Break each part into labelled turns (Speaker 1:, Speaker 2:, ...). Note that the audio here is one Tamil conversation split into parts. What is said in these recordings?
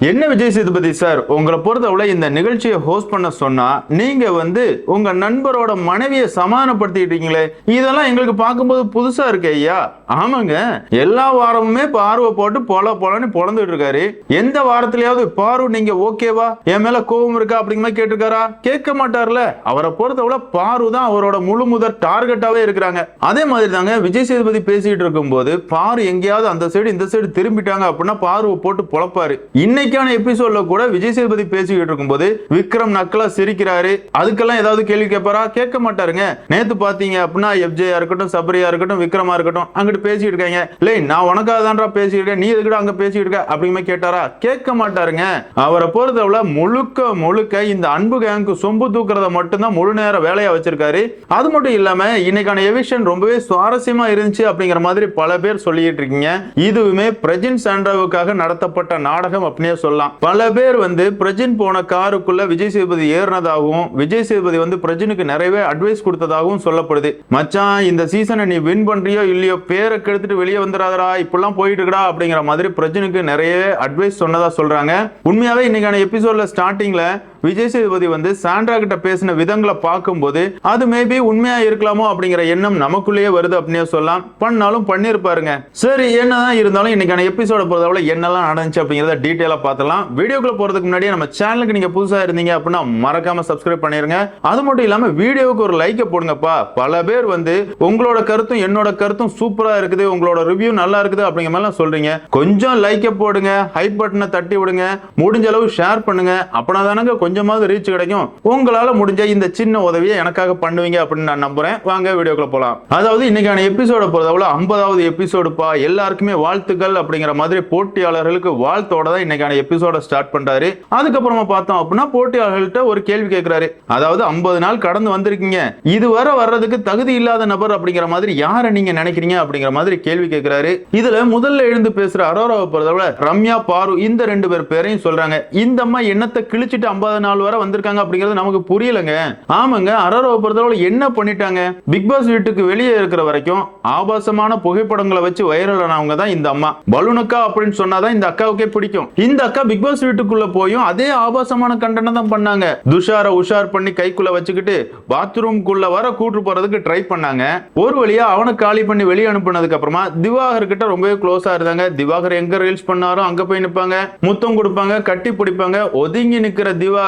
Speaker 1: என்ன விஜய் சேதுபதி சார் உங்களை பொறுத்தவரை இந்த நிகழ்ச்சியை ஹோஸ்ட் பண்ண சொன்னா நீங்க வந்து உங்க நண்பரோட மனைவியை சமாதானப்படுத்திட்டீங்களே இதெல்லாம் எங்களுக்கு பார்க்கும்போது புதுசா இருக்கு ஐயா. ஆமாங்க. எல்லா வாரமுமே பார்வை போட்டு பொல பொலன்னு பொழந்துட்டு இருக்காரு. எந்த வாரத்திலயாவது பாரு நீங்க ஓகேவா என் மேல கோபம் இருக்கா அப்படிங்கிற மாதிரி கேட்டிருக்காரா? கேட்க மாட்டார்ல. அவரை பொறுத்தவரை பாரு தான் அவரோட முழு முதல் டார்கெட்டாவே இருக்கிறாங்க. அதே மாதிரி தாங்க விஜய் சேதுபதி பேசிட்டு இருக்கும்போது பாரு எங்கேயாவது அந்த சைடு இந்த சைடு திரும்பிட்டாங்க அப்படின்னா பார்வை போட்டு பொழப்பாரு. இன்னைக்கு இன்னைக்கான எபிசோட்ல கூட விஜய் சேதுபதி பேசிக்கிட்டு இருக்கும்போது விக்ரம் நக்கலா சிரிக்கிறாரு. அதுக்கெல்லாம் ஏதாவது கேள்வி கேட்பாரா? கேட்க மாட்டாருங்க. நேத்து பாத்தீங்க அப்படின்னா எஃப்ஜேயா இருக்கட்டும் சபரியா இருக்கட்டும் விக்ரமா இருக்கட்டும் அங்கிட்டு பேசிட்டு இருக்காங்க. இல்லை நான் உனக்காக தான்டா பேசிட்டு நீ எதுக்கிட்ட அங்க பேசிட்டு இருக்க? அப்படிங்கிற கேட்டாரா? கேட்க மாட்டாருங்க. அவரை பொறுத்தவரை முழுக்க முழுக்க இந்த அன்பு கேங்க்கு சொம்பு தூக்குறத மட்டும்தான் முழு நேர வேலையா வச்சிருக்காரு. அது மட்டும் இல்லாம இன்னைக்கான எவிஷன் ரொம்பவே சுவாரஸ்யமா இருந்துச்சு அப்படிங்கிற மாதிரி பல பேர் சொல்லிட்டு இருக்கீங்க. இதுவுமே பிரஜின் சாண்ட்ராவுக்காக நடத்தப்பட்ட நாடகம் அப்படின்னே சொல்லலாம். பல பேர் வந்து பிரஜின் போன காருக்குள்ள விஜய் சேதுபதி ஏறினதாகவும் விஜய் சேதுபதி வந்து பிரஜினுக்கு நிறையவே அட்வைஸ் கொடுத்ததாகவும் சொல்லப்படுது. மச்சான் இந்த சீசனை நீ வின் பண்றியோ இல்லையோ பேரை கெடுத்துட்டு வெளியே வந்துடாதடா இப்படிலாம் போயிட்டு இருக்கடா அப்படிங்கிற மாதிரி பிரஜினுக்கு நிறைய அட்வைஸ் சொன்னதா சொல்றாங்க. உண்மையாவே இன்னைக்கான எபிசோட்ல ஸ்டார்டிங்ல விஜய் சேதுபதி வந்து சாண்ட்ரா கிட்ட பேசின விதங்களை பார்க்கும்போது அது மேபி உண்மையா இருக்கலாமோ? அப்படிங்கிற எண்ணம் நமக்குள்ளேயே வருது அப்படின்னு சொல்லலாம். பண்ணாலும் பண்ணியிருப்பாருங்க சரி என்னதான் இருந்தாலும் இன்னைக்கான எபிசோட பொறுத்தவரை என்னெல்லாம் நடந்துச்சு அப்படிங்கிறத டீட்டெயிலாக பார்த்தலாம் வீடியோக்குள்ள போறதுக்கு முன்னாடி நம்ம சேனலுக்கு நீங்க புதுசா இருந்தீங்க அப்படின்னா மறக்காம சப்ஸ்கிரைப் பண்ணிருங்க. அது மட்டும் இல்லாம வீடியோவுக்கு ஒரு லைக்கை போடுங்கப்பா. பல பேர் வந்து உங்களோட கருத்தும் என்னோட கருத்தும் சூப்பரா இருக்குது. உங்களோட ரிவ்யூ நல்லா இருக்குது. அப்படிங்கிற மாதிரிலாம் சொல்றீங்க. கொஞ்சம் லைக்கை போடுங்க. ஹைப் பட்டனை தட்டி விடுங்க. முடிஞ்ச அளவு ஷேர் பண்ணுங்க. அப்படின்னா தானங்க கொஞ்சமாவது ரீச் கிடைக்கும். உங்களால முடிஞ்ச இந்த சின்ன உதவியை எனக்காக பண்ணுவீங்க அப்படின்னு நான் நம்புறேன். வாங்க வீடியோக்குள்ள போலாம். அதாவது இன்னைக்கான எபிசோட பொறுத்தவரை ஐம்பதாவது எபிசோடுப்பா எல்லாருக்குமே வாழ்த்துக்கள் அப்படிங்கிற மாதிரி போட்டியாளர்களுக்கு வாழ்த்தோட தான் இன்னைக்கான எபிசோட ஸ்டார்ட் பண்றாரு. அதுக்கப்புறமா பார்த்தோம் அப்படின்னா போட்டியாளர்கள்ட்ட ஒரு கேள்வி கேட்கிறாரு அதாவது ஐம்பது நாள் கடந்து வந்திருக்கீங்க. இதுவரை வர்றதுக்கு தகுதி இல்லாத நபர் அப்படிங்கிற மாதிரி யாரை நீங்க நினைக்கிறீங்க அப்படிங்கிற மாதிரி கேள்வி கேட்கிறாரு இதுல முதல்ல எழுந்து பேசுற அரோராவை பொறுத்தவரை ரம்யா பாரு இந்த ரெண்டு பேர் பேரையும் சொல்றாங்க. இந்த அம்மா என்னத்தை கிழிச்சிட்டு ஐம்பது நாள் வரை வந்திருக்காங்க அப்படிங்கிறது நமக்கு புரியலங்க. ஆமாங்க அரோராவை பொறுத்தளவு என்ன பண்ணிட்டாங்க? பிக் பாஸ் வீட்டுக்கு வெளியே இருக்கிற வரைக்கும் ஆபாசமான புகைப்படங்களை வச்சு வைரல் ஆனவங்க தான் இந்த அம்மா. பலூனக்கா அப்படின்னு சொன்னாதான் இந்த அக்காவுக்கே பிடிக்கும். இந்த அக்கா பிக் பாஸ் வீட்டுக்குள்ள போயும் அதே ஆபாசமான கண்டனம் தான் பண்ணாங்க. துஷார உஷார் பண்ணி கைக்குள்ள வச்சுக்கிட்டு பாத்ரூம்குள்ள வர கூட்டு போறதுக்கு ட்ரை பண்ணாங்க. ஒரு வழியா அவனை காலி பண்ணி வெளியே அனுப்புனதுக்கு அப்புறமா திவாகர் கிட்ட ரொம்பவே க்ளோஸா இருந்தாங்க. திவாகர் எங்க ரீல்ஸ் பண்ணாரோ அங்க போய் நிற்பாங்க முத்தம் கொடுப்பாங்க கட்டி பிடிப்பாங்க. ஒதுங்கி நிக்கிற திவாகர்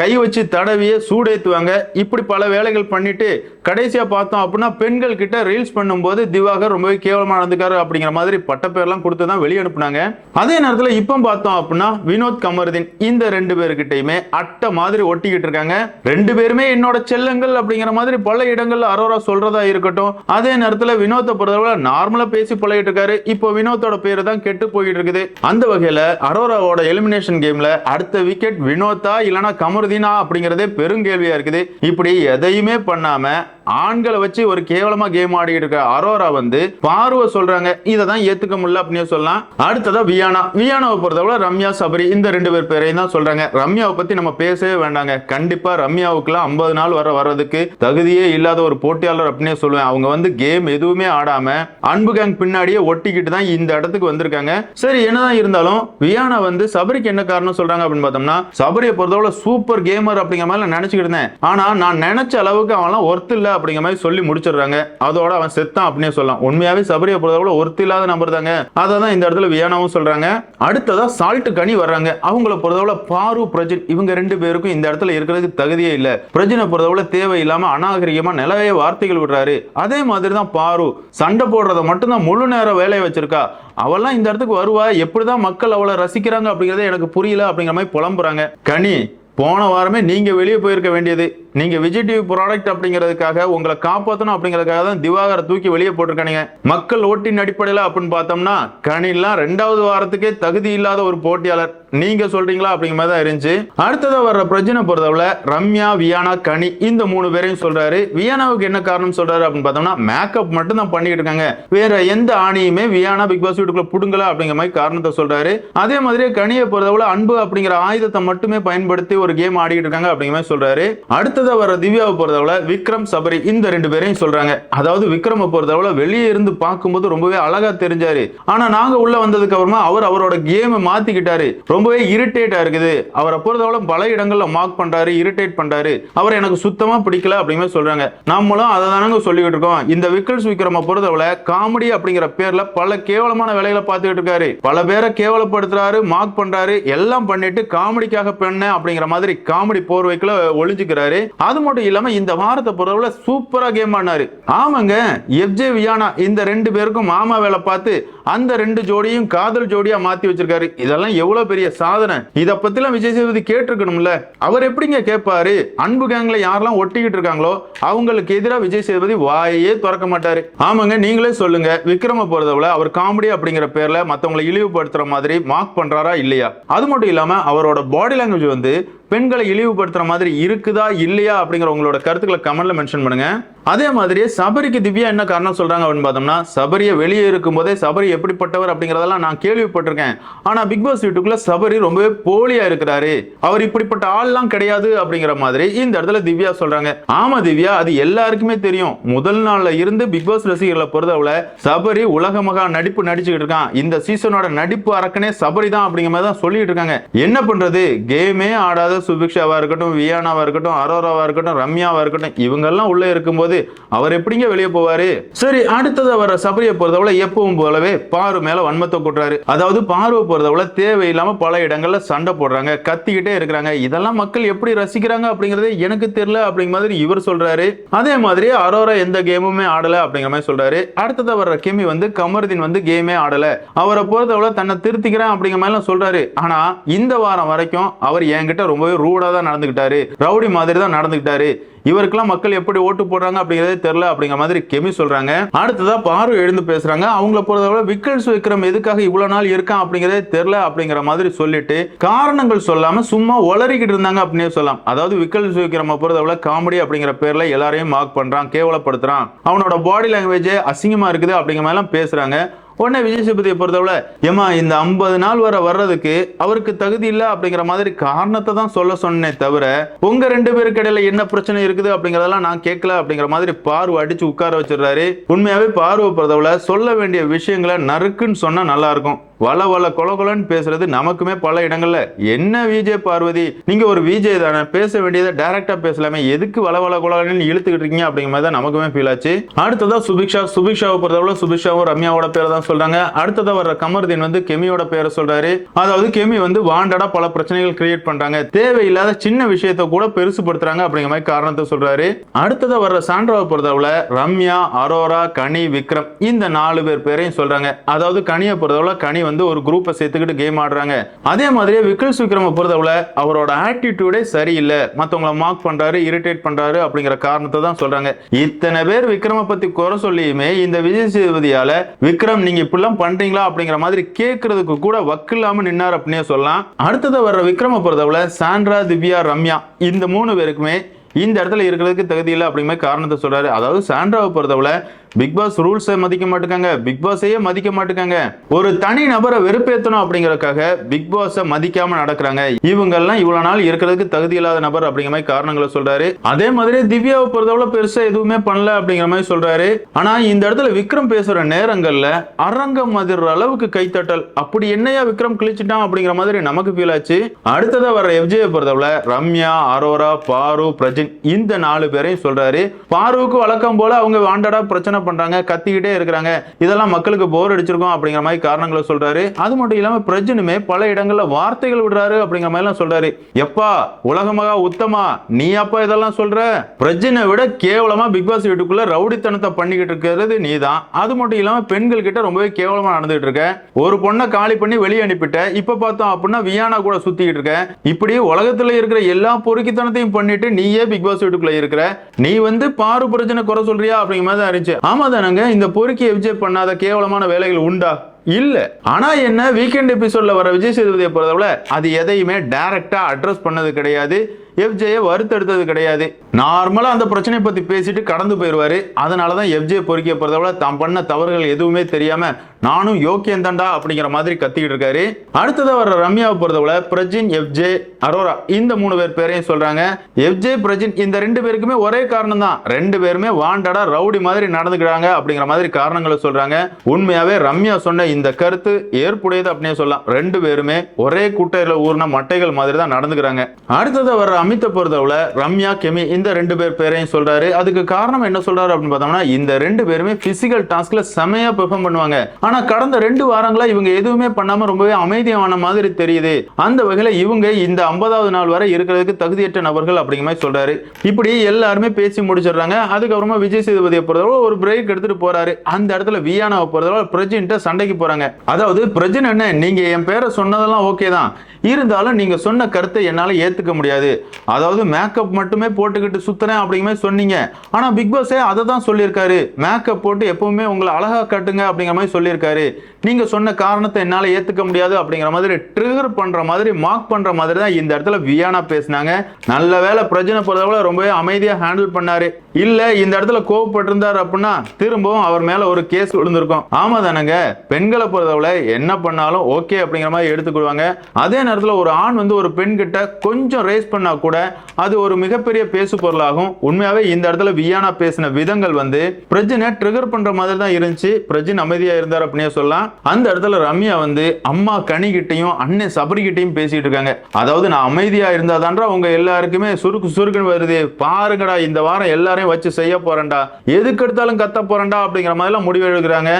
Speaker 1: கை வச்சு தடவியே சூடேத்துவாங்க. இப்படி பல வேலைகள் பண்ணிட்டு கடைசியா பார்த்தோம் அப்படின்னா பெண்கள் கிட்ட ரீல்ஸ் பண்ணும்போது திவாகர் ரொம்பவே கேவலமா நடந்துக்காரு அப்படிங்கிற மாதிரி பட்ட பேர்லாம் கொடுத்து தான் வெளியே அனுப்புனாங்க. அதே நேரத்துல இப்போ பார்த்தோம் அப்படின்னா வினோத் கமருதீன் இந்த ரெண்டு பேருக்கிட்டையுமே அட்டை மாதிரி ஒட்டிக்கிட்டு இருக்காங்க. ரெண்டு பேருமே என்னோட செல்லங்கள் அப்படிங்கிற மாதிரி பல இடங்கள்ல அரோரா சொல்றதா இருக்கட்டும். அதே நேரத்துல வினோத்தை பொறுத்தவரை நார்மலா பேசி பழகிட்டு இருக்காரு. இப்போ வினோத்தோட பேரு தான் கெட்டு போயிட்டு இருக்குது. அந்த வகையில அரோராவோட எலிமினேஷன் கேம்ல அடுத்த விக்கெட் வினோத்தா இல்லைன்னா கமருதீனா அப்படிங்கறதே பெருங்கேள்வியா இருக்குது. இப்படி எதையுமே பண்ணாம ஆண்களை வச்சு ஒரு கேவலமா கேம் ஆடிட்டு இருக்க அரோரா வந்து பார்வை சொல்றாங்க. இதை தான் ஏத்துக்க முடியல அப்படின்னு சொல்லலாம். அடுத்ததா வியானா. வியானாவை பொறுத்தவரை ரம்யா சபரி இந்த ரெண்டு பேர் பேரையும் தான் சொல்றாங்க. ரம்யாவை பத்தி நம்ம பேசவே வேண்டாங்க. கண்டிப்பா ரம்யாவுக்குலாம் ஐம்பது நாள் வர வர்றதுக்கு தகுதியே இல்லாத ஒரு போட்டியாளர் அப்படின்னே சொல்லுவேன். அவங்க வந்து கேம் எதுவுமே ஆடாம அன்பு கேங் பின்னாடியே ஒட்டிக்கிட்டு தான் இந்த இடத்துக்கு வந்திருக்காங்க. சரி என்னதான் இருந்தாலும் வியானா வந்து சபரிக்கு என்ன காரணம் சொல்றாங்க அப்படின்னு பார்த்தோம்னா சபரியை பொறுத்தவரை சூப்பர் கேமர் அப்படிங்கிற மாதிரி நான் நினைச்சுக்கிட்டு இருந்தேன். ஆனா நான் நினைச்ச அளவுக்கு அவன்லாம் ஒர்த்து இல்லை. அப்படிங்கிற மாதிரி சொல்லி முடிச்சிடுறாங்க. அதோட அவன் செத்தான் அப்படின்னு சொல்லலாம். உண்மையாவே சபரியை பொருதவ்ல ஒருத்தி இல்லாத நம்பர் தாங்க. அதை தான் இந்த இடத்துல வியானாவும் சொல்றாங்க. அடுத்ததா சால்ட் கனி வர்றாங்க. அவங்கள பொறுத்தவரை பாரு பிரஜின் இவங்க ரெண்டு பேருக்கும் இந்த இடத்துல இருக்கிறதுக்கு தகுதியே இல்ல. பிரஜினை பொறுத்தவரை தேவையில்லாம அநாகரிகமா நிலவே வார்த்தைகள் விடுறாரு. அதே மாதிரி தான் பாரு சண்டை போடுறத மட்டும்தான் முழு நேரம் வேலையை வச்சிருக்கா. அவெல்லாம் இந்த இடத்துக்கு வருவா? எப்படிதான் மக்கள் அவளை ரசிக்கிறாங்க அப்படிங்கறத எனக்கு புரியல அப்படிங்கிற மாதிரி புலம்புறாங்க. கனி போன வாரமே நீங்க வெளியே போயிருக்க வேண்டியது. நீங்க விஜய் டிவி ப்ராடக்ட் அப்படிங்கிறதுக்காக உங்களை காப்பாற்றணும் அப்படிங்கிறதுக்காக தான் திவாகரை தூக்கி வெளியே போட்டிருக்கானுங்க. மக்கள் ஓட்டின் அடிப்படையில் அப்படின்னு பார்த்தோம்னா கனிலாம் ரெண்டாவது வாரத்துக்கே தகுதி இல்லாத ஒரு போட்டியாளர். நீங்க சொல்றீங்களா அப்படிங்கிற மாதிரி தான் இருந்துச்சு. அடுத்ததாக வர்ற பிரச்சனை பொறுத்தவரை ரம்யா வியானா கனி இந்த மூணு பேரையும் சொல்றாரு. வியானாவுக்கு என்ன காரணம் சொல்றாரு அப்படின்னு பார்த்தோம்னா மேக்கப் மட்டும் தான் பண்ணிட்டு இருக்காங்க. வேற எந்த ஆணியுமே வியானா பிக் பாஸ் வீட்டுக்குள்ள புடுங்கல அப்படிங்கிற மாதிரி காரணத்தை சொல்றாரு. அதே மாதிரியே கனியை பொறுத்தவரை அன்பு அப்படிங்கிற ஆயுதத்தை மட்டுமே பயன்படுத்தி ஒரு கேம் ஆடிக்கிட்டு இருக்காங்க அப்படிங்கிற மாதிரி சொல்றாரு. அடுத்தது அடுத்த வர திவ்யாவை பொறுத்தவரை விக்ரம் சபரி இந்த ரெண்டு பேரையும் சொல்றாங்க. அதாவது விக்ரமை பொறுத்தவரை வெளியே இருந்து பார்க்கும்போது ரொம்பவே அழகா தெரிஞ்சாரு. ஆனா நாங்க உள்ள வந்ததுக்கு அப்புறமா அவர் அவரோட கேமை மாத்திக்கிட்டாரு. ரொம்பவே இரிட்டேட்டா இருக்குது. அவரை பொறுத்தவரை பல இடங்கள்ல மார்க் பண்றாரு இரிட்டேட் பண்றாரு. அவர் எனக்கு சுத்தமா பிடிக்கல அப்படிங்கிற சொல்றாங்க. நம்மளும் அதை தானங்க சொல்லிக்கிட்டு இருக்கோம். இந்த விக்கல்ஸ் விக்ரம பொறுத்தவரை காமெடி அப்படிங்கிற பேர்ல பல கேவலமான வேலைகளை பார்த்துக்கிட்டு இருக்காரு. பல பேரை கேவலப்படுத்துறாரு மார்க் பண்றாரு. எல்லாம் பண்ணிட்டு காமெடிக்காக பெண்ண அப்படிங்கிற மாதிரி காமெடி போர்வைக்குள்ள ஒளிஞ்சுக்கிறாரு. அது மட்டும் இல்லாம இந்த வாரத்தை பொறுத்தவரை சூப்பரா கேம் ஆனாரு ஆமாங்க எஃப்ஜே வியானா இந்த ரெண்டு பேருக்கும் மாமா வேலை பார்த்து அந்த ரெண்டு ஜோடியும் காதல் ஜோடியா மாத்தி வச்சிருக்காரு. இதெல்லாம் எவ்வளவு பெரிய சாதனை. இதை பத்திலாம் விஜய் சேதுபதி கேட்டிருக்கணும்ல. அவர் எப்படிங்க கேட்பாரு? அன்பு கேங்ல யாரெல்லாம் ஒட்டிக்கிட்டு இருக்காங்களோ அவங்களுக்கு எதிராக விஜய் சேதுபதி வாயே திறக்க மாட்டாரு. ஆமாங்க நீங்களே சொல்லுங்க. விக்ரம போறதவிட அவர் காமெடி அப்படிங்கிற பேர்ல மத்தவங்களை இழிவுபடுத்துற மாதிரி மார்க் பண்றாரா இல்லையா? அது மட்டும் இல்லாம அவரோட பாடி லாங்குவேஜ் வந்து பெண்களை இழிவுபடுத்துற மாதிரி இருக்குதா இல்லையா அப்படிங்கிற உங்களோட கருத்துக்களை கமெண்ட்ல மென்ஷன் பண்ணுங்க. அதே மாதிரியே சபரிக்கு திவ்யா என்ன காரணம் சொல்றாங்க அப்படின்னு பார்த்தோம்னா சபரியை வெளியே இருக்கும்போதே சபரி எப்படிப்பட்டவர் அப்படிங்கிறதெல்லாம் நான் கேள்விப்பட்டிருக்கேன். ஆனா பிக் பாஸ் வீட்டுக்குள்ள சபரி ரொம்பவே போலியா இருக்கிறாரு. அவர் இப்படிப்பட்ட ஆள்லாம் கிடையாது அப்படிங்கிற மாதிரி இந்த இடத்துல திவ்யா சொல்றாங்க. ஆமா திவ்யா அது எல்லாருக்குமே தெரியும். முதல் நாள்ல இருந்து பிக் பாஸ் ரசிகர்களை பொறுத்தவரை சபரி உலக மகா நடிப்பு நடிச்சுக்கிட்டு இருக்கான். இந்த சீசனோட நடிப்பு அரக்கனே சபரி தான் அப்படிங்கிற மாதிரி தான் சொல்லிட்டு இருக்காங்க. என்ன பண்றது? கேமே ஆடாத சுபிக்ஷாவா இருக்கட்டும் வியானாவா இருக்கட்டும் அரோராவா இருக்கட்டும் ரம்யாவா இருக்கட்டும் இவங்கெல்லாம் உள்ள இருக்கும்போது அவர் எப்படிங்க வெளியே போவாரு? சரி அடுத்தது வர சபரியை பொறுத்தவரை எப்பவும் போலவே பாரு மேல வன்மத்தை கொட்டுறாரு. அதாவது பார்வை பொறுத்தவரை தேவையில்லாம பல இடங்கள்ல சண்டை போடுறாங்க கத்திக்கிட்டே இருக்கிறாங்க. இதெல்லாம் மக்கள் எப்படி ரசிக்கிறாங்க அப்படிங்கறதே எனக்கு தெரியல அப்படிங்கிற மாதிரி இவர் சொல்றாரு. அதே மாதிரி அரோரா எந்த கேமுமே ஆடல அப்படிங்கிற மாதிரி சொல்றாரு. அடுத்தது வர்ற கிமி வந்து கமருதீன் வந்து கேமே ஆடல. அவரை பொறுத்தவரை தன்னை திருத்திக்கிறேன் அப்படிங்கிற மாதிரி எல்லாம் சொல்றாரு. ஆனா இந்த வாரம் வரைக்கும் அவர் என்கிட்ட ரொம்பவே ரூடா தான் நடந்துகிட்டாரு. ரவுடி மாதிரி தான் நடந்துகிட்டாரு. இவருக்கெல்லாம் மக்கள் எப்படி ஓட்டு போடுறாங்க அப்படிங்கிறதே தெரியல அப்படிங்கிற மாதிரி கெமி சொல்றாங்க. அடுத்ததா பாரு எழுந்து பேசுறாங்க. அவங்கள பொறுத்தவரை விக்கல்ஸ் விக்ரம் எதுக்காக இவ்வளவு நாள் இருக்கான் அப்படிங்கிறதே தெரியல அப்படிங்கிற மாதிரி சொல்லிட்டு காரணங்கள் சொல்லாம சும்மா ஒளரிக்கிட்டு இருந்தாங்க அப்படின்னு சொல்லலாம். அதாவது விக்கல்ஸ் விக்ரம பொறுத்தவரை காமெடி அப்படிங்கிற பேர்ல எல்லாரையும் மார்க் பண்றான் கேவலப்படுத்துறான். அவனோட பாடி லாங்குவேஜ் அசிங்கமா இருக்குது அப்படிங்கிற மாதிரி எல்லாம் பேசுறாங்க. உடனே விஜய் சேதுபதியை பொறுத்தவரை ஏமா இந்த ஐம்பது நாள் வர வர்றதுக்கு அவருக்கு தகுதி இல்லை அப்படிங்கிற மாதிரி காரணத்தை தான் சொல்ல சொன்னே தவிர உங்க ரெண்டு பேருக்கு இடையில என்ன பிரச்சனை இருக்குது அப்படிங்கறதெல்லாம் நான் கேட்கல அப்படிங்கிற மாதிரி பார்வை அடிச்சு உட்கார வச்சிடுறாரு. உண்மையாவே பார்வை பொறுத்தவரை சொல்ல வேண்டிய விஷயங்களை நறுக்குன்னு சொன்னா நல்லா இருக்கும். வள வள கொல கொலன்னு பேசுறது நமக்குமே பல இடங்கள்ல. என்ன விஜய் பார்வதி? நீங்க ஒரு விஜய் தானே. பேச வேண்டியதை டைரக்டா பேசலாமே. எதுக்கு வள வள கொலன்னு இழுத்துக்கிட்டு இருக்கீங்க அப்படிங்கிற மாதிரி தான் நமக்குமே ஃபீல் ஆச்சு. அடுத்ததா சுபிக்ஷா. சுபிக்ஷாவை பொறுத்தவரை சுபிக்ஷாவும் ரம்யாவோட பேரை தான் சொல்றாங்க. அடுத்ததா வர்ற கமர்தீன் வந்து கெமியோட பேரை சொல்றாரு. அதாவது கெமி வந்து வாண்டடா பல பிரச்சனைகள் கிரியேட் பண்றாங்க. தேவையில்லாத சின்ன விஷயத்தை கூட பெருசுபடுத்துறாங்க அப்படிங்கிற மாதிரி காரணத்தை சொல்றாரு. அடுத்ததா வர்ற சாண்ட்ராவை பொறுத்தவரை ரம்யா அரோரா கனி விக்ரம் இந்த நாலு பேர் பேரையும் சொல்றாங்க. அதாவது கனியை பொறுத்தவரை கனி வந்து ஒரு குரூப்பை சேர்த்துக்கிட்டு கேம் ஆடுறாங்க. அதே மாதிரியே விக்ரஸ் விக்ரம பொறுத்தவரை அவரோட ஆட்டிடியூடே சரியில்லை. மற்றவங்கள மார்க் பண்றாரு இரிட்டேட் பண்றாரு அப்படிங்கிற காரணத்தை தான் சொல்றாங்க. இத்தனை பேர் விக்ரம பத்தி குறை சொல்லியுமே இந்த விஜய் சேதுபதியால விக்ரம் நீங்க இப்படிலாம் பண்றீங்களா? அப்படிங்கிற மாதிரி கேட்கறதுக்கு கூட வக்கு இல்லாம நின்னார் அப்படின்னே சொல்லலாம். அடுத்தது வர்ற விக்ரம பொறுத்தவரை சாண்ட்ரா திவ்யா ரம்யா இந்த மூணு பேருக்குமே இந்த இடத்துல இருக்கிறதுக்கு தகுதி இல்லை அப்படிங்கிற காரணத்தை சொல்றாரு. அதாவது சாண்ட்ராவை பொறுத்தவரை பிக் பாஸ் ரூல்ஸை மதிக்க மாட்டுக்காங்க. பிக் பாஸையே மதிக்க மாட்டுக்காங்க. ஒரு தனி நபரை வெறுப்பேற்றணும் அப்படிங்கறதுக்காக பிக் பாஸை மதிக்காம நடக்கிறாங்க. இவங்க எல்லாம் இவ்வளவு நாள் இருக்கிறதுக்கு தகுதி இல்லாத நபர் அப்படிங்கிற மாதிரி காரணங்களை சொல்றாரு. அதே மாதிரி திவ்யாவை பொறுத்தவரை பெருசா எதுவுமே பண்ணல அப்படிங்கிற மாதிரி சொல்றாரு. ஆனா இந்த இடத்துல விக்ரம் பேசுற நேரங்கள்ல அரங்கம் அதிர்ற அளவுக்கு கைத்தட்டல். அப்படி என்னையா விக்ரம் கிழிச்சிட்டான் அப்படிங்கிற மாதிரி நமக்கு ஃபீல் ஆச்சு. அடுத்ததா வர எஃப்ஜே பொறுத்தவரை ரம்யா அரோரா பாரு பிரஜின் இந்த நாலு பேரையும் சொல்றாரு. பாருவுக்கு வழக்கம் போல அவங்க வாண்டடா பிரச்சனை பண்றாங்க கத்திக்கிட்டே இருக்கிறாங்க. இதெல்லாம் மக்களுக்கு போர் அடிச்சிருக்கோம் அப்படிங்கிற மாதிரி காரணங்களை சொல்றாரு. அது மட்டும் இல்லாம பிரஜனுமே பல இடங்கள்ல வார்த்தைகள் விடுறாரு அப்படிங்கிற மாதிரி எல்லாம் சொல்றாரு. எப்பா உலகமகா உத்தமா நீ அப்பா இதெல்லாம் சொல்ற? பிரஜனை விட கேவலமா பிக் பாஸ் வீட்டுக்குள்ள ரவுடித்தனத்தை பண்ணிக்கிட்டு இருக்கிறது நீ தான் அது மட்டும் இல்லாம பெண்கள் கிட்ட ரொம்பவே கேவலமா நடந்துட்டு இருக்க. ஒரு பொண்ணை காலி பண்ணி வெளியே அனுப்பிட்ட. இப்ப பார்த்தோம் அப்படின்னா வியானா கூட சுத்திக்கிட்டு இருக்க. இப்படி உலகத்துல இருக்கிற எல்லா பொறுக்கித்தனத்தையும் பண்ணிட்டு நீயே பிக் பாஸ் வீட்டுக்குள்ள இருக்கிற. நீ வந்து பாரு பிரச்சனை குறை சொல்றியா அப்படிங்கிற மாதிரி தான் இருந்துச்சு. ஆமா தானங்க இந்த பொறுக்கி எவிஜய் பண்ணாத கேவலமான வேலைகள் உண்டா? இல்ல. ஆனா என்ன வீக்கெண்ட் எபிசோட்ல வர விஜய் சேதுபதியை பொறுத்தவரை அது எதையுமே டைரக்டா அட்ரஸ் பண்ணது கிடையாது. எஃப்ஜேயை வறுத்தெடுத்தது கிடையாது. நார்மலா அந்த பிரச்சனையை பத்தி பேசிட்டு கடந்து போயிருவாரு. அதனாலதான் எஃப்ஜே பொறுக்கிய விட தான் பண்ண தவறுகள் எதுவுமே தெரியாம நானும் யோக்கியம் தாண்டா அப்படிங்கிற மாதிரி கத்திக்கிட்டு இருக்காரு. அடுத்ததா வர ரம்யாவை பொறுத்தவரை பிரஜின் எஃப்ஜே அரோரா இந்த மூணு பேர் பேரையும் சொல்றாங்க. எஃப்ஜே பிரஜின் இந்த ரெண்டு பேருக்குமே ஒரே காரணம் தான் ரெண்டு பேருமே வாண்டடா ரவுடி மாதிரி நடந்துக்கிறாங்க அப்படிங்கிற மாதிரி காரணங்களை சொல்றாங்க. உண்மையாவே ரம்யா சொன்ன இந்த கருத்து ஏற்புடையது அப்படின்னே சொல்லலாம். ரெண்டு பேருமே ஒரே கூட்டையில் ஊர்ன மட்டைகள் மாதிரி தான் நடந்துக்கிறாங்க. அடுத்தது வர்ற அமித்தை பொறுத்தவரை ரம்யா கெமி இந்த ரெண்டு பேர் பேரையும் சொல்றாரு. அதுக்கு காரணம் என்ன சொல்றாரு அப்படின்னு பார்த்தோம்னா இந்த ரெண்டு பேருமே பிசிக்கல் டாஸ்க்ல செமையா பெர்ஃபார்ம் பண்ணுவாங்க. ஆனா கடந்த ரெண்டு வாரங்களா இவங்க எதுவுமே பண்ணாம ரொம்பவே அமைதியான மாதிரி தெரியுது. அந்த வகையில இவங்க இந்த ஐம்பதாவது நாள் வரை இருக்கிறதுக்கு தகுதியற்ற நபர்கள் அப்படிங்கிற மாதிரி சொல்றாரு. இப்படி எல்லாருமே பேசி முடிச்சிடுறாங்க. அதுக்கப்புறமா விஜய் சேதுபதியை பொறுத்தவரை ஒரு பிரேக் எடுத்துட்டு போறாரு. அந்த இடத்துல வியானாவை பொறுத்தவரை பிரஜின்ட்ட சண்டைக்கு போறாங்க. அதாவது பிரஜின் என்ன? நீங்க என் பேரை சொன்னதெல்லாம் ஓகே தான். இருந்தாலும் நீங்க சொன்ன கருத்தை என்னால ஏத்துக்க முடியாது. அதாவது மேக்கப் மட்டுமே போட்டுக்கிட்டு சுத்துறேன் அப்படிங்கிற மாதிரி சொன்னீங்க. ஆனா பிக் பாஸே அதை தான் சொல்லியிருக்காரு. மேக்கப் போட்டு எப்பவுமே உங்களை அழகா காட்டுங்க அப்படிங்கிற மாதிரி சொல்லியிருக்காரு. நீங்க சொன்ன காரணத்தை என்னால ஏத்துக்க முடியாது அப்படிங்கிற மாதிரி ட்ரிகர் பண்ற மாதிரி மார்க் பண்ற மாதிரி தான் இந்த இடத்துல வியானா பேசினாங்க. நல்ல வேலை பிரச்சனை பொறுத்தவரை ரொம்பவே அமைதியா ஹேண்டில் பண்ணாரு. இல்ல இந்த இடத்துல கோவப்பட்டிருந்தார் அப்படின்னா திரும்பவும் அவர் மேல ஒரு கேஸ் விழுந்திருக்கும். ஆமா தானங்க பெண்களை பொறுத்தவரை என்ன பண்ணாலும் ஓகே அப்படிங்கிற மாதிரி எடுத்துக்கிடுவாங்க அதே நேரத்தில் ஒரு ஆண் வந்து ஒரு பெண் கிட்ட கொஞ்சம் ரேஸ் பண்ணா கூட அது ஒரு மிகப்பெரிய பேசு பொருளாகும். உண்மையாவே இந்த இடத்துல வியானா பேசின விதங்கள் வந்து பிரஜினை ட்ரிகர் பண்ற மாதிரி தான் இருந்துச்சு. பிரஜின் அமைதியா இருந்தார் அப்படின்னே சொல்லலாம். அந்த இடத்துல ரம்யா வந்து அம்மா கனிகிட்டையும் அண்ணன் சபரிகிட்டையும் பேசிட்டு இருக்காங்க. அதாவது நான் அமைதியா இருந்தாதான்றா உங்க எல்லாருக்குமே சுருக்கு சுருக்குன்னு வருது. பாருங்கடா இந்த வாரம் எல்லாரையும் வச்சு செய்ய போறேன்டா. எதுக்கு எடுத்தாலும் கத்த போறேன்டா அப்படிங்கிற மாதிரி எல்லாம் முடிவு எடுக்கிறாங்க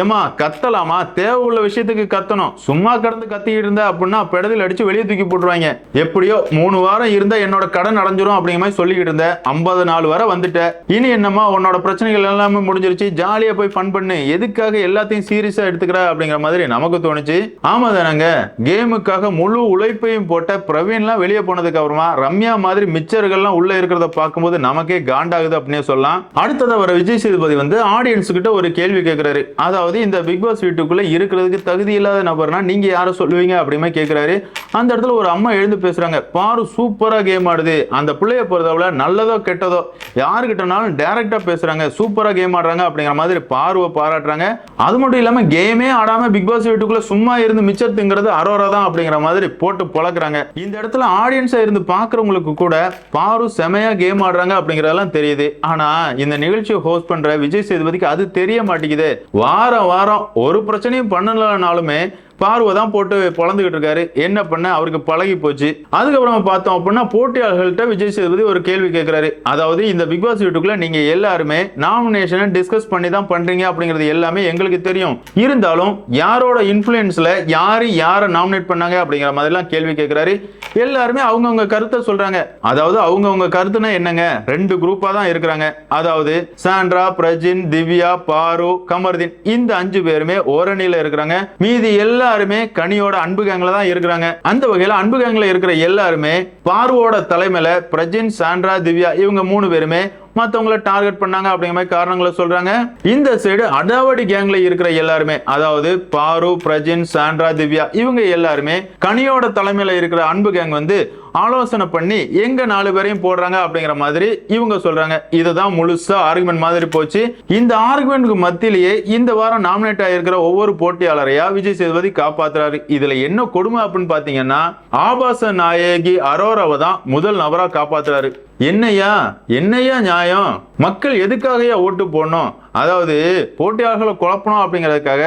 Speaker 1: ஏமா கத்தலாமா? தேவை உள்ள விஷயத்துக்கு கத்தணும். சும்மா கடந்து கத்திக்கிட்டு இருந்தா அப்படின்னா பெடதில் அடிச்சு வெளியே தூக்கி போட்டுருவாங்க. எப்படியோ மூணு வாரம் இருந்தா என்னோட கடன் அடைஞ்சிரும் அப்படிங்கிற மாதிரி சொல்லிக்கிட்டு இருந்தேன். ஐம்பது நாள் வரை வந்துட்டேன். இனி என்னம்மா உன்னோட பிரச்சனைகள் எல்லாமே முடிஞ்சிருச்சு. ஜாலியா போய் ஃபன் பண்ணு. எதுக்காக எல்லாத்தையும் சீரியஸா எடுத்துக்கிற அப்படிங்கிற மாதிரி நமக்கு தோணுச்சு. ஆமா தானங்க. கேமுக்காக முழு உழைப்பையும் போட்ட பிரவீன்லாம் வெளியே போனதுக்கு அப்புறமா ரம்யா மாதிரி மிச்சர்கள்லாம் உள்ள இருக்கிறத பார்க்கும்போது நமக்கே காண்டாகுது அப்படின்னே சொல்லலாம். அடுத்ததா வர விஜய் சேதுபதி வந்து ஆடியன்ஸ் கிட்ட ஒரு கேள்வி கேட்கிறாரு அதாவது இந்த பிக் பாஸ் வீட்டுக்குள்ளே இருக்கிறதுக்கு தகுதி இல்லாத நபர்னா நீங்கள் யாரை சொல்லுவீங்க அப்படிமே கேட்குறாரு அந்த இடத்துல ஒரு அம்மா எழுந்து பேசுகிறாங்க பாரு சூப்பராக கேம் ஆடுது. அந்த பிள்ளைய பொறுத்தவரை நல்லதோ கெட்டதோ யாருக்கிட்டனாலும் டேரெக்டாக பேசுகிறாங்க சூப்பராக கேம் ஆடுறாங்க அப்படிங்கிற மாதிரி பார்வை பாராட்டுறாங்க. அது மட்டும் இல்லாமல் கேமே ஆடாமல் பிக் பாஸ் வீட்டுக்குள்ளே சும்மா இருந்து மிச்சர் திங்கிறது அரோரா தான் அப்படிங்கிற மாதிரி போட்டு பழக்கிறாங்க. இந்த இடத்துல ஆடியன்ஸாக இருந்து பார்க்குறவங்களுக்கு கூட பாரு செமையாக கேம் ஆடுறாங்க அப்படிங்கிறதெல்லாம் தெரியுது. ஆனால் இந்த நிகழ்ச்சியை ஹோஸ்ட் பண்ணுற விஜய் சேதுபதிக்கு அது தெரிய மாட்டேங்குது. வாரம் வாரம் ஒரு பிரச்சனையும் பண்ணலனாலுமே பார்வை தான் போட்டு பொழந்துகிட்டு இருக்காரு. என்ன பண்ண? அவருக்கு பழகி போச்சு. அதுக்கப்புறமா பார்த்தோம் அப்படின்னா போட்டியாளர்கள்ட்ட விஜய் சேதுபதி ஒரு கேள்வி கேட்கிறாரு அதாவது இந்த பிக் பாஸ் வீட்டுக்குள்ள நீங்க எல்லாருமே நாமினேஷனை டிஸ்கஸ் பண்ணி தான் பண்றீங்க அப்படிங்கிறது எல்லாமே எங்களுக்கு தெரியும். இருந்தாலும் யாரோட இன்ஃபுளுன்ஸ்ல யாரு யாரை நாமினேட் பண்ணாங்க அப்படிங்கிற மாதிரிலாம் கேள்வி கேட்கிறாரு எல்லாருமே அவங்கவுங்க கருத்தை சொல்றாங்க. அதாவது அவங்கவுங்க கருத்துனா என்னங்க? ரெண்டு குரூப்பா தான் இருக்கிறாங்க. அதாவது சாண்ட்ரா பிரஜின் திவ்யா பாரு கமர்தீன் இந்த அஞ்சு பேருமே ஓரணியில இருக்கிறாங்க. மீதி எல்லா எல்லாருமே கனியோட அன்பு கேங்ல தான் இருக்கிறாங்க. அந்த வகையில அன்பு கேங்ல இருக்கிற எல்லாருமே பார்வோட தலைமையில பிரஜின் சாண்ட்ரா திவ்யா இவங்க மூணு பேருமே மற்றவங்கள டார்கெட் பண்ணாங்க அப்படிங்கிற மாதிரி காரணங்களை சொல்றாங்க. இந்த சைடு அடாவடி கேங்ல இருக்கிற எல்லாருமே அதாவது பாரு பிரஜின் சாண்ட்ரா திவ்யா இவங்க எல்லாருமே கனியோட தலைமையில இருக்கிற அன்பு கேங் வந்து ஆலோசனை பண்ணி எங்க நாலு பேரையும் போடுறாங்க அப்படிங்கிற மாதிரி இவங்க சொல்றாங்க. இதுதான் முழுசா ஆர்குமெண்ட் மாதிரி போச்சு. இந்த ஆர்குமெண்ட்க்கு மத்தியிலேயே இந்த வாரம் நாமினேட் ஆயிருக்கிற ஒவ்வொரு போட்டியாளரையா விஜய் சேதுபதி காப்பாத்துறாரு. இதுல என்ன கொடுமை அப்படின்னு பாத்தீங்கன்னா ஆபாச நாயகி அரோராவை தான் முதல் நபரா காப்பாத்துறாரு. என்னையா என்னையா நியாயம்? மக்கள் எதுக்காகயா ஓட்டு போடணும்? அதாவது போட்டியாளர்களை குழப்பணும் அப்படிங்கிறதுக்காக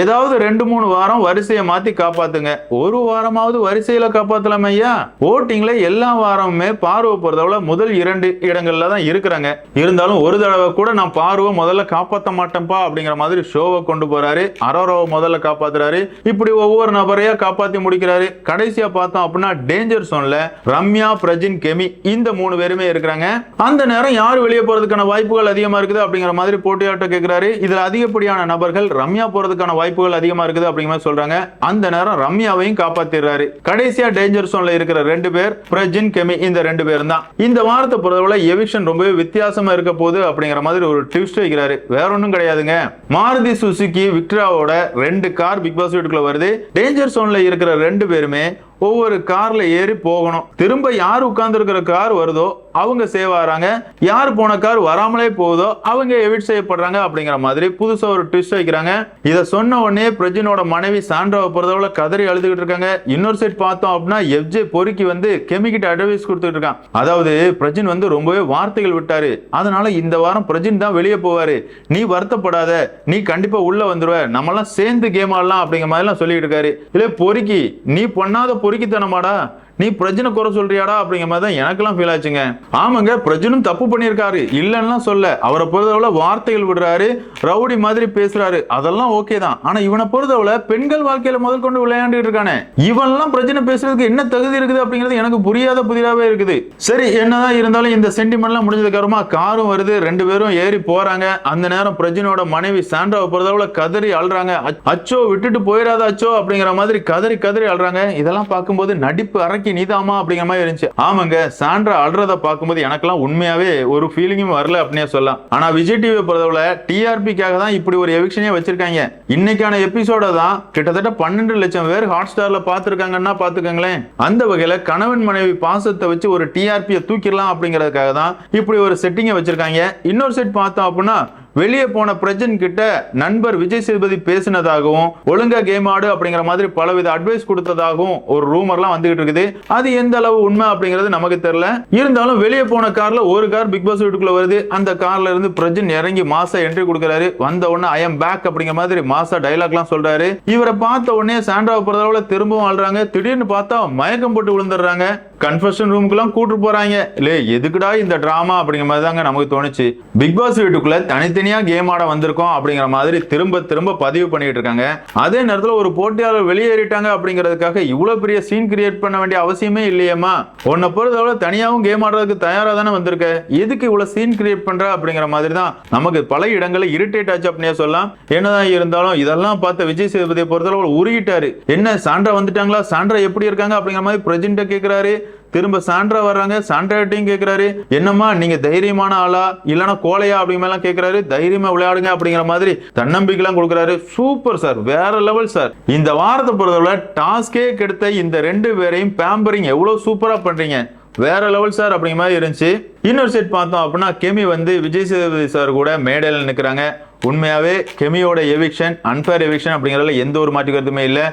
Speaker 1: ஏதாவது ரெண்டு மூணு வாரம் வரிசையை மாத்தி காப்பாத்துங்க. ஒரு வாரமாவது வரிசையில காப்பாத்தலாம் ஐயா. ஓட்டிங்ல எல்லா வாரமுமே பார்வை பொறுத்தவரை முதல் இரண்டு இடங்கள்ல தான் இருக்கிறாங்க. இருந்தாலும் ஒரு தடவை கூட நான் பார்வை முதல்ல காப்பாத்த மாட்டேன்ப்பா அப்படிங்கிற மாதிரி ஷோவை கொண்டு போறாரு. அரோரோவை முதல்ல காப்பாத்துறாரு. இப்படி ஒவ்வொரு நபரையா காப்பாத்தி முடிக்கிறாரு. கடைசியா பார்த்தோம் அப்படின்னா டேஞ்சர் சோன்ல ரம்யா பிரஜின் கெமி இந்த மூணு பேருமே இருக்கிறாங்க. அந்த நேரம் யார் வெளியே போறதுக்கான வாய்ப்புகள் அதிகமா இருக்குது அப்படிங்கிற மாதிரி போட்டி போட்டியாட்ட கேட்கிறாரு இதுல அதிகப்படியான நபர்கள் ரம்யா போறதுக்கான வாய்ப்புகள் அதிகமா இருக்குது அப்படிங்கிற மாதிரி சொல்றாங்க. அந்த நேரம் ரம்யாவையும் காப்பாத்திடுறாரு. கடைசியா டேஞ்சர் சோன்ல இருக்கிற ரெண்டு பேர் பிரஜின் கெமி இந்த ரெண்டு பேரும் தான். இந்த வாரத்தை பொறுத்தவரை எவிக்ஷன் ரொம்பவே வித்தியாசமா இருக்க போகுது அப்படிங்கிற மாதிரி ஒரு ட்விஸ்ட் வைக்கிறாரு. வேற ஒன்றும் கிடையாதுங்க. மாருதி சுசுகி விக்டராவோட ரெண்டு கார் பிக் பாஸ் வீட்டுக்குள்ள வருது. டேஞ்சர் சோன்ல இருக்கிற ரெண்டு பேருமே ஒவ்வொரு கார்ல ஏறி போகணும். திரும்ப யார் உட்கார்ந்து இருக்கிற கார் வருதோ அவங்க சேவ் ஆகிறாங்க யார் போன கார் வராமலே போகுதோ அவங்க எவிட் செய்யப்படுறாங்க அப்படிங்கிற மாதிரி புதுசா ஒரு ட்விஸ்ட் வைக்கிறாங்க. இதை சொன்ன உடனே பிரஜினோட மனைவி சாண்ட்ராவை பொறுத்தவரை கதறி அழுதுகிட்டு இருக்காங்க. இன்னொரு சைட் பார்த்தோம் அப்படின்னா எஃப்ஜே பொறுக்கி வந்து கெமிக்கிட்ட அட்வைஸ் கொடுத்துட்டு இருக்கான். அதாவது பிரஜின் வந்து ரொம்பவே வார்த்தைகள் விட்டாரு. அதனால இந்த வாரம் பிரஜின் தான் வெளியே போவாரு. நீ வருத்தப்படாத. நீ கண்டிப்பா உள்ள வந்துருவ. நம்மளாம் சேர்ந்து கேம் ஆடலாம் அப்படிங்கிற மாதிரிலாம் சொல்லிட்டு இருக்காரு. இல்ல பொறுக்கி நீ பண்ணாத பொறுக்கித்தனமாடா நீ பிரஜனை குறை சொல்றியாடா அப்படிங்கிற மாதிரி தான் எனக்கெல்லாம் ஃபீல் ஆச்சுங்க. ஆமாங்க பிரஜனும் தப்பு பண்ணியிருக்காரு. இல்லைன்னா சொல்ல. அவரை பொறுத்தவரை வார்த்தைகள் விடுறாரு ரவுடி மாதிரி பேசுறாரு. அதெல்லாம் ஓகே தான். ஆனா இவனை பொறுத்தவரை பெண்கள் வாழ்க்கையில முதல் கொண்டு விளையாண்டுட்டு இருக்கானே. இவன்லாம் பிரஜனை பேசுறதுக்கு என்ன தகுதி இருக்குது அப்படிங்கிறது எனக்கு புரியாத புதிராகவே இருக்குது. சரி என்னதான் இருந்தாலும் இந்த சென்டிமெண்ட்லாம் முடிஞ்சதுக்கப்புறமா காரும் வருது. ரெண்டு பேரும் ஏறி போறாங்க. அந்த நேரம் பிரஜனோட மனைவி சாண்ட்ராவை பொறுத்தவரை கதறி அழுறாங்க. அச்- அச்சோ விட்டுட்டு போயிடாத அச்சோ அப்படிங்கிற மாதிரி கதறி கதறி அழுறாங்க. இதெல்லாம் பார்க்கும்போது நடிப்பு அரக்கி நீதாமா அப்படிங்கிற மாதிரி இருந்துச்சு. ஆமாங்க சாண்ட்ரா அழுறத பார்க்கும்போது எனக்கெல்லாம் உண்மையாவே ஒரு ஃபீலிங்கும் வரல அப்படின்னே சொல்லலாம். ஆனா விஜய் டிவி பொறுத்தவரை டிஆர்பிக்காக தான் இப்படி ஒரு எவிக்ஷனே வச்சிருக்காங்க. இன்னைக்கான எபிசோட தான் கிட்டத்தட்ட பன்னெண்டு லட்சம் பேர் ஹாட் ஸ்டார்ல பார்த்துருக்காங்கன்னா பார்த்துக்கங்களேன். அந்த வகையில கணவன் மனைவி பாசத்தை வச்சு ஒரு டிஆர்பியை தூக்கிடலாம் அப்படிங்கிறதுக்காக தான் இப்படி ஒரு செட்டிங்கை வச்சிருக்காங்க. இன்னொரு செட் பார்த்தோம் அப்படின்னா வெளியே போன பிரஜன் கிட்ட நண்பர் விஜய் சேதுபதி பேசினதாகவும் ஒழுங்கா கேம் ஆடு அப்படிங்கிற மாதிரி பலவித அட்வைஸ் கொடுத்ததாகவும் ஒரு ரூமர்லாம் வந்துகிட்டு இருக்குது. அது எந்த அளவு உண்மை அப்படிங்கிறது நமக்கு தெரியல. இருந்தாலும் வெளியே போன கார்ல ஒரு கார் பிக் பாஸ் வீட்டுக்குள்ள வருது. அந்த கார்ல இருந்து பிரஜன் இறங்கி மாசா என்ட்ரி கொடுக்குறாரு. வந்த உடனே ஐ எம் பேக் அப்படிங்கிற மாதிரி மாசா டைலாக்லாம் சொல்றாரு. இவரை பார்த்த உடனே சாண்ட்ரா பொறுத்தளவுல திரும்பவும் ஆள்றாங்க. திடீர்னு பார்த்தா மயக்கம் போட்டு விழுந்துடுறாங்க. கன்ஃபெஷன் ரூமுக்குலாம் கூட்டு போறாங்க. இல்ல எதுக்குடா இந்த டிராமா அப்படிங்கிற மாதிரி தாங்க நமக்கு தோணுச்சு. பிக் பாஸ் வீட்டுக்குள்ள தனித்தனியா கேம் ஆட வந்திருக்கோம் அப்படிங்கிற மாதிரி திரும்ப திரும்ப பதிவு பண்ணிட்டு இருக்காங்க. அதே நேரத்தில் ஒரு போட்டியாளர் வெளியேறிட்டாங்க அப்படிங்கிறதுக்காக இவ்வளவு பெரிய சீன் கிரியேட் பண்ண வேண்டிய அவசியமே இல்லையம்மா. உன்னை பொறுத்தவரை தனியாகவும் கேம் ஆடுறதுக்கு தயாரா தானே வந்திருக்க. எதுக்கு இவ்வளவு சீன் கிரியேட் பண்ற அப்படிங்கிற மாதிரி தான் நமக்கு பல இடங்களில் இரிட்டேட் ஆச்சு அப்படின்னே சொல்லலாம். என்னதான் இருந்தாலும் இதெல்லாம் பார்த்த விஜய் சேதுபதியை பொறுத்தளவு உருகிட்டாரு. என்ன சாண்டா வந்துட்டாங்களா? சாண்டா எப்படி இருக்காங்க அப்படிங்கிற மாதிரி பிரஜென்ட்ட கேட்கிறாரு திரும்ப சாண்ட்ரா வர்றாங்க. சாண்ட்ராட்டையும் கேட்கிறாரு என்னம்மா நீங்க தைரியமான ஆளா? இல்லைன்னா கோலையா? அப்படிங்கலாம் கேட்குறாரு கேட்கிறாரு தைரியமா விளையாடுங்க அப்படிங்கிற மாதிரி தன்னம்பிக்கைலாம் கொடுக்குறாரு. Super sir. வேற லெவல் சார். இந்த வாரத்தை பொறுத்தவரை டாஸ்கே கெடுத்த இந்த ரெண்டு பேரையும் பேம்பரிங் எவ்வளோ சூப்பராக பண்ணுறீங்க வேற லெவல் சார் அப்படிங்கிற மாதிரி இருந்துச்சு. இன்னொரு செட் பார்த்தோம் அப்படின்னா கெமி வந்து விஜய் சேதுபதி சார் கூட மேடையில் நிற்கிறாங்க உண்மையாகவே கெமியோட எவிக்ஷன் அன்ஃபேர் எவிக்ஷன் அப்படிங்கிறதுல எந்த ஒரு மாற்று கருத்துமே இல்லை.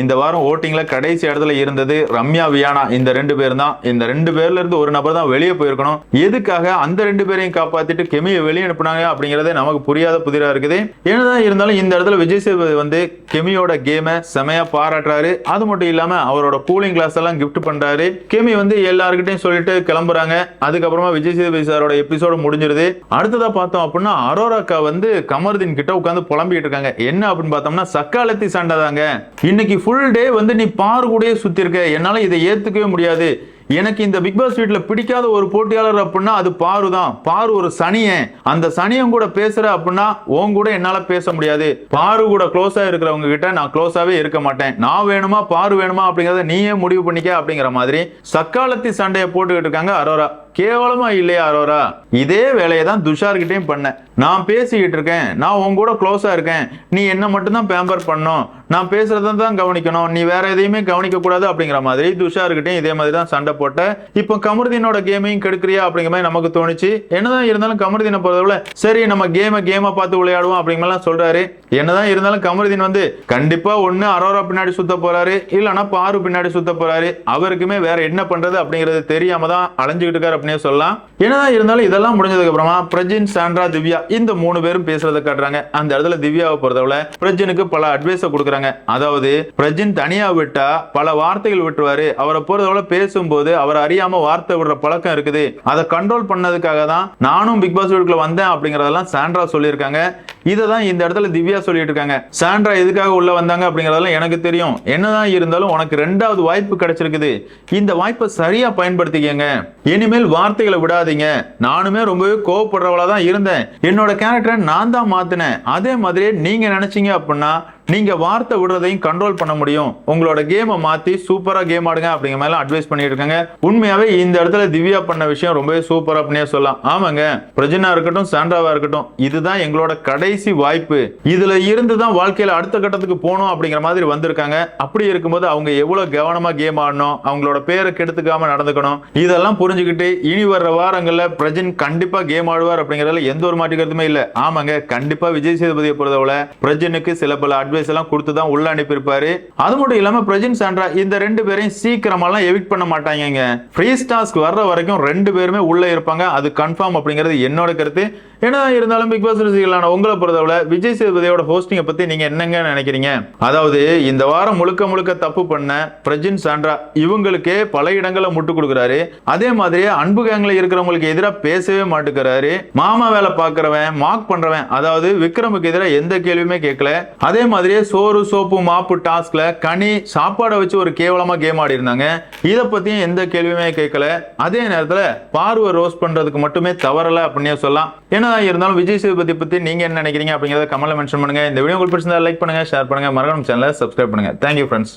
Speaker 1: இந்த வாரம் ஓட்டிங்கில் கடைசி இடத்துல இருந்தது ரம்யா வியானா இந்த ரெண்டு பேர் தான் இந்த ரெண்டு பேர்ல இருந்து ஒரு நபர் தான் வெளியே போயிருக்கணும். எதுக்காக அந்த ரெண்டு பேரையும் காப்பாற்றிட்டு கெமியை வெளியே அனுப்புனாங்க அப்படிங்கிறதே நமக்கு புரியாத புதிராக இருக்குது. என்னதான் இருந்தாலும் இந்த இடத்துல விஜய் சேதுபதி வந்து கெமியோட கேமை செமையா பாராட்டுறாரு. அது மட்டும் இல்லாமல் அவரோட கூலிங் கிளாஸ் எல்லாம் கிஃப்ட் பண்றாரு. கெமி வந்து எல்லாருக்கிட்டையும் சொல்லிட்டு கிளம்புறாங்க. அதுக்கப்புறமா விஜய் சேதுபதி சாரோட எபிசோடு முடிஞ்சிருது. அடுத்ததாக பார்த்தோம் அப்படின்னா அரோராக்கா வந்து அமர்தீன் கிட்ட உட்காந்து புலம்பிட்டு இருக்காங்க. என்ன அப்படின்னு பார்த்தோம்னா சக்காலத்தி சண்டை தாங்க இன்னைக்கு ஃபுல் டே வந்து நீ பாரு கூடயே சுத்தி இருக்க. என்னால இதை ஏத்துக்கவே முடியாது. எனக்கு இந்த பிக் பாஸ் வீட்டில் பிடிக்காத ஒரு போட்டியாளர் அப்படின்னா அது பாரு தான் பாரு ஒரு சனியன் அந்த சனியன் கூட பேசுற அப்படின்னா உன் கூட என்னால பேச முடியாது. பாரு கூட க்ளோஸா இருக்கிறவங்க கிட்ட நான் க்ளோஸாவே இருக்க மாட்டேன். நான் வேணுமா பாரு வேணுமா அப்படிங்கறத நீயே முடிவு பண்ணிக்க அப்படிங்கிற மாதிரி சக்காலத்தி சண்டையை போட்டுக்கிட்டு இருக்காங்க அரோரா. கேவலமா இல்லையா அரோரா? இதே வேலையை தான் துஷார்கிட்டையும் பண்ணேன் நான் பேசிக்கிட்டு இருக்கேன். நான் உன் கூட க்ளோஸா இருக்கேன். நீ என்ன மட்டும்தான் பேம்பர் பண்ணும் நான் பேசுறத தான் கவனிக்கணும். நீ வேற எதையுமே கவனிக்க கூடாது அப்படிங்கிற மாதிரி துஷார்கிட்டையும் இதே மாதிரி தான் சண்டை போட்ட. இப்போ கமருதீனோட கேமையும் கெடுக்கிறியா அப்படிங்கிற மாதிரி நமக்கு தோணுச்சு. என்னதான் இருந்தாலும் கமருதீனை பொறுத்தவரை சரி நம்ம கேமை கேமை பார்த்து விளையாடுவோம் அப்படிங்கிற சொல்றாரு. என்னதான் இருந்தாலும் கமருதீன் வந்து கண்டிப்பா ஒண்ணு அரோரா பின்னாடி சுத்த போறாரு. இல்லைன்னா பாரு பின்னாடி சுத்த போறாரு. அவருக்குமே வேற என்ன பண்றது அப்படிங்கிறது தெரியாம தான் அலைஞ்சுக்கிட்டு இருக்காரு அப்படின்னே சொல்லலாம். என்னதான் இருந்தாலும் இதெல்லாம் முடிஞ்சதுக்கு அப்புறமா பிரஜின் சாண்ட்ரா திவ்யா இந்த மூணு பேரும் பேசுறத காட்டுறாங்க. அந்த இடத்துல திவ்யாவை பொறுத்தவரை பிரஜினுக்கு பல அட்வைஸை கொடுக்குறாங்க. அதாவது பிரஜின் தனியா விட்டா பல வார்த்தைகள் விட்டுருவாரு. அவரை பொறுத்தவரை பேசும்போது அவர் அறியாம வார்த்தை விடுற பழக்கம் இருக்குது. அதை கண்ட்ரோல் பண்ணதுக்காக தான் நானும் பிக் பாஸ் வீட்டுக்குள்ள வந்தேன் அப்படிங்கறதெல்லாம் சாண்ட்ரா சொல்லியிருக்காங்க. இதை தான் இந்த இடத்துல திவ்யா சொல்லிட்டு இருக்காங்க. சாண்ட்ரா எதுக்காக உள்ள வந்தாங்க அப்படிங்கறதெல்லாம் எனக்கு தெரியும். என்னதான் இருந்தாலும் உனக்கு ரெண்டாவது வாய்ப்பு கிடைச்சிருக்குது. இந்த வாய்ப்பை சரியா பயன்படுத்திக்கங்க. இனிமேல் வார்த்தைகளை விடாதீங்க. நானுமே ரொம்பவே கோவப்படுறவளா தான் இருந்தேன். என்னோட கேரக்டரை நான் தான் மாத்தினேன். அதே மாதிரி நீங்க நினைச்சீங்க அப்படின்னா நீங்க வார்த்தை விடுறதையும் கண்ட்ரோல் பண்ண முடியும். உங்களோட கேமை மாத்தி சூப்பரா கேம் ஆடுங்க அப்படிங்கிற மாதிரி அட்வைஸ் பண்ணிட்டு இருக்காங்க. உண்மையாவே இந்த இடத்துல திவ்யா பண்ண விஷயம் ரொம்பவே சூப்பரா அப்படின்னே சொல்லலாம். ஆமாங்க பிரஜனா இருக்கட்டும் சாண்ட்ராவா இருக்கட்டும் இதுதான் எங்களோட கடைசி வாய்ப்பு. இதுல இருந்து தான் வாழ்க்கையில அடுத்த கட்டத்துக்கு போகணும் அப்படிங்கிற மாதிரி வந்திருக்காங்க. அப்படி இருக்கும்போது அவங்க எவ்வளவு கவனமா கேம் ஆடணும் அவங்களோட பேரை கெடுத்துக்காம நடந்துக்கணும் இதெல்லாம் புரிஞ்சுக்கிட்டு இனி வர்ற வாரங்கள்ல பிரஜன் கண்டிப்பா கேம் ஆடுவார் அப்படிங்கறதுல எந்த ஒரு மாற்று கருத்துமே இல்ல. ஆமாங்க கண்டிப்பா விஜய் சேதுபதியை பொறுத்தவரை பிரஜனுக்கு சில பல அட்வைஸ் எல்லாம் கொடுத்து தான் உள்ள அனுப்பியிருப்பாரு. அது மட்டும் இல்லாம பிரஜின் சாண்ட்ரா இந்த ரெண்டு பேரையும் சீக்கிரமாலாம் எவிட் பண்ண மாட்டாங்க ஃப்ரீ டாஸ்க் வர்ற வரைக்கும் ரெண்டு பேருமே உள்ள இருப்பாங்க. அது கன்ஃபார்ம் அப்படிங்கிறது என்னோட கருத்து. ஏன்னா இருந்தாலும் பிக் பாஸ் ரசிகர்களான உங்களை பொறுத்தவரை விஜய் சேதுபதியோட ஹோஸ்டிங்கை பத்தி நீங்க என்னங்க நினைக்கிறீங்க? அதாவது இந்த வாரம் முழுக்க முழுக்க தப்பு பண்ண பிரஜின் சாண்ட்ரா இவங்களுக்கே பல இடங்களை முட்டு கொடுக்குறாரு. அதே மாதிரி அன்பு கேங்ல இருக்கிறவங்களுக்கு எதிராக பேசவே மாட்டுக்கிறாரு. மாமா வேலை பார்க்கறவன் மார்க் பண்றவன் அதாவது விக்ரமுக்கு எதிராக எந்த கேள்வியுமே கேட்கல. அதே மாதிரி மாதிரியே சோறு சோப்பு மாப்பு டாஸ்க்ல கனி சாப்பாடை வச்சு ஒரு கேவலமா கேம் ஆடி இருந்தாங்க இதை பத்தியும் எந்த கேள்வியுமே கேட்கல. அதே நேரத்துல பார்வை ரோஸ் பண்றதுக்கு மட்டுமே தவறல அப்படின்னே சொல்லலாம். என்னதான் இருந்தாலும் விஜய் சேதுபதி பத்தி நீங்க என்ன நினைக்கிறீங்க அப்படிங்கறத கமெண்ட்ல மென்ஷன் பண்ணுங்க. இந்த வீடியோ உங்களுக்கு பிடிச்சிருந்தா லைக் பண்ணுங்க ஷேர் பண்ணுங்க. மறக்காம சேனலை சப்ஸ்கிரைப் பண்ணுங்க. Thank you friends